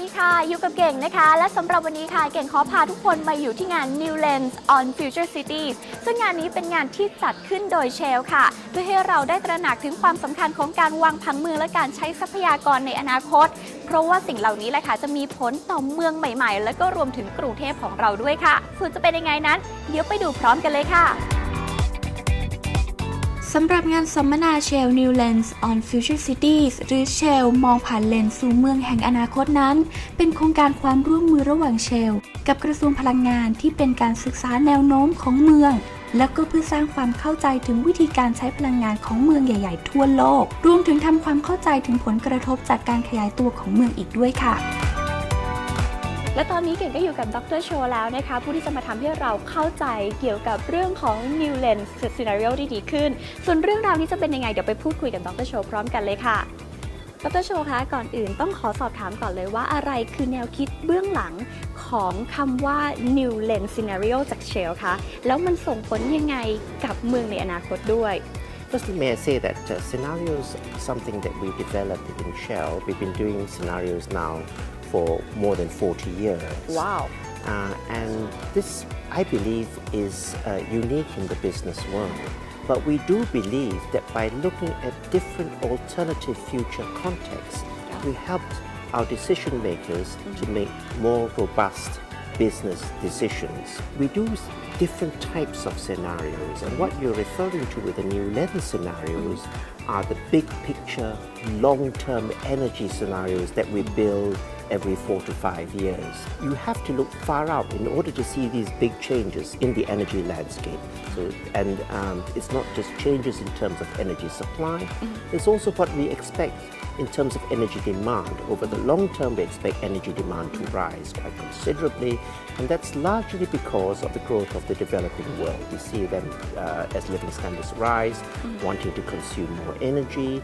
ดีค่ะ อยู่กับเก่งนะคะ และสำหรับวันนี้ค่ะ เก่งขอพาทุกคนมาอยู่ที่งาน New Lens on Future Cities ซึ่งงานนี้เป็นงานที่จัดขึ้นโดยเชลค่ะ เพื่อให้เราได้ตระหนักถึงความสำคัญของการวางผังเมืองและการใช้ทรัพยากรในอนาคต เพราะว่าสิ่งเหล่านี้แหละค่ะ จะมีผลต่อเมืองใหม่ ๆ และก็รวมถึงกรุงเทพของเราด้วยค่ะส่วนจะเป็นยังไงนั้น เดี๋ยวไปดูพร้อมกันเลยค่ะ สำหรับงานสัมมนา Shell New Lens on Future Cities หรือ Shell มองผ่านเลนส์สู่เมืองแห่งอนาคตนั้น เป็นโครงการความร่วมมือระหว่าง Shell กับกระทรวงพลังงานที่เป็นการศึกษาแนวโน้มของเมือง แล้วก็เพื่อสร้างความเข้าใจถึงวิธีการใช้พลังงานของเมืองใหญ่ ๆ ทั่วโลก รวมถึงทำความเข้าใจถึงผลกระทบจากการขยายตัวของเมืองอีกด้วยค่ะ และตอนนี้เก่งก็อยู่กับดรโชแล้วนะคะ ผู้ที่จะมาทำให้เราเข้าใจเกี่ยวกับเรื่องของ New Lens Scenario ที่ดีขึ้น ส่วนเรื่องราวนี้จะเป็นยังไง เดี๋ยวไปพูดคุยกับดรโชพร้อมกันเลยค่ะดรโชคะก่อนอื่นต้องขอสอบถามก่อนเลยว่าอะไรคือแนวคิดเบื้องหลังของคำว่า New Lens Scenario จาก Shell คะแล้วมันส่งผลยังไงกับเมืองในอนาคตด้วย Firstly, may I say that uh, scenarios something that we developed in Shell. We've been doing scenarios now for more than 40 years. Wow. Uh, and this, I believe, is uh, unique in the business world. But we do believe that by looking at different alternative future contexts, we helped our decision makers mm -hmm. to mm-hmm. make more robust business decisions. We do different types of scenarios, and what you're referring to with the new lens scenarios are the big picture, long term energy scenarios that we build every four to five years. You have to look far out in order to see these big changes in the energy landscape. So, and um, it's not just changes in terms of energy supply, it's also what we expect in terms of energy demand. Over the long term, we expect energy demand to rise quite considerably, and that's largely because of the growth of the developing world. We see them uh, as living standards rise, wanting to consume more energy.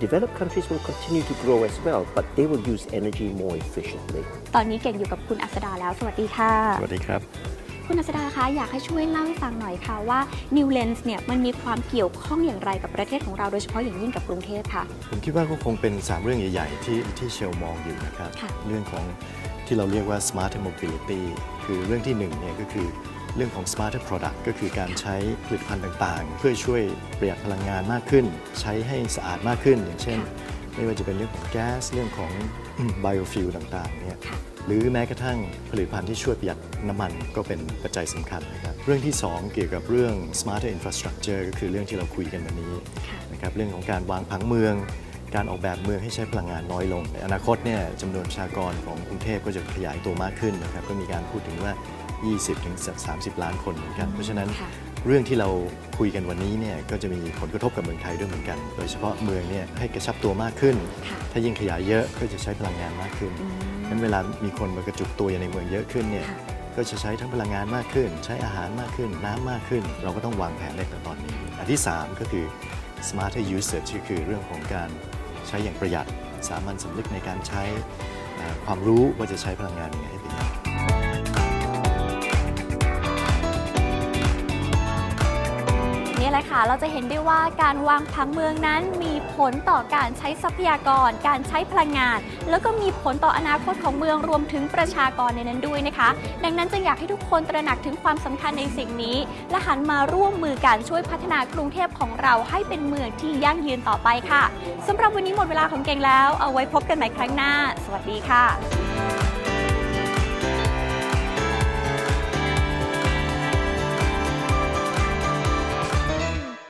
Developed countries will continue to grow as well, but they will use energy more efficiently. ตอนนี้เก่งอยู่กับคุณอัสดาแล้ว สวัสดีค่ะ สวัสดีครับ คุณอัสดาคะอยากให้ช่วยเล่าให้ฟังหน่อยค่ะว่า New Lens เนี่ยมันมีความเกี่ยวข้องอย่างไรกับประเทศของเราโดยเฉพาะอย่างยิ่งกับกรุงเทพค่ะ ผมคิดว่าก็คงเป็น 3 เรื่องใหญ่ ๆ ที่ที่เชลมองอยู่นะครับ ค่ะ เรื่องของที่เราเรียกว่า smart mobility คือเรื่องที่1เนี่ยก็คือ เรื่องของ smart product ก็คือการใช้ผลิตภัณฑ์ต่างๆ เพื่อช่วยประหยัดพลังงานมากขึ้น ใช้ให้สะอาดมากขึ้น อย่างเช่น ไม่ว่าจะเป็นเรื่องของแก๊สเรื่องของ biofuel ต่างๆเนี่ยค่ะหรือแม้กระทั่งผลิตภัณฑ์ที่ช่วยประหยัดน้ำมันก็เป็นปัจจัยสำคัญนะครับเรื่องที่ 2 เกี่ยวกับเรื่อง smarter infrastructure ก็คือเรื่องที่เราคุยกันวันนี้ค่ะนะครับเรื่องของการวางผังเมือง การออกแบบเมืองให้ใช้พลังงานน้อยลง ในอนาคตเนี่ยจำนวนประชากรของกรุงเทพก็จะขยายตัวมากขึ้นนะครับก็มีการพูดถึงว่า 20-30 ล้านคนเหมือนกัน เพราะฉะนั้นค่ะเรื่องที่เราคุยกันวันนี้เนี่ยก็จะมีผลกระทบกับเมืองไทยด้วยเหมือนกัน โดยเฉพาะเมืองเนี่ยให้กระชับตัวมากขึ้นค่ะถ้ายิ่งขยายเยอะก็จะใช้พลังงานมากขึ้นงั้นเวลามีคนมากระจุกตัวอยู่ในเมืองเยอะขึ้นเนี่ยค่ะก็จะใช้ทั้งพลังงานมากขึ้น ใช้อาหารมากขึ้น น้ำมากขึ้น เราก็ต้องวางแผนในตอนนี้ อันที่ 3 ก็คือ smarter usage ก็คือเรื่องของการใช้อย่างประหยัด สามัญสำนึกในการใช้เอ่อความรู้ว่าจะใช้พลังงานยังไงให้ประหยัดนี่ แหละค่ะ เราจะเห็นได้ว่าการวางผังเมืองนั้นมีผลต่อการใช้ทรัพยากร การใช้พลังงาน แล้วก็มีผลต่ออนาคตของเมืองรวมถึงประชากรในนั้นด้วยนะคะ ดังนั้นจึงอยากให้ทุกคนตระหนักถึงความสำคัญในสิ่งนี้ และหันมาร่วมมือกันช่วยพัฒนากรุงเทพของเราให้เป็นเมืองที่ยั่งยืนต่อไปค่ะสำหรับวันนี้หมดเวลาของเก่งแล้ว เอาไว้พบกันใหม่ครั้งหน้า สวัสดีค่ะ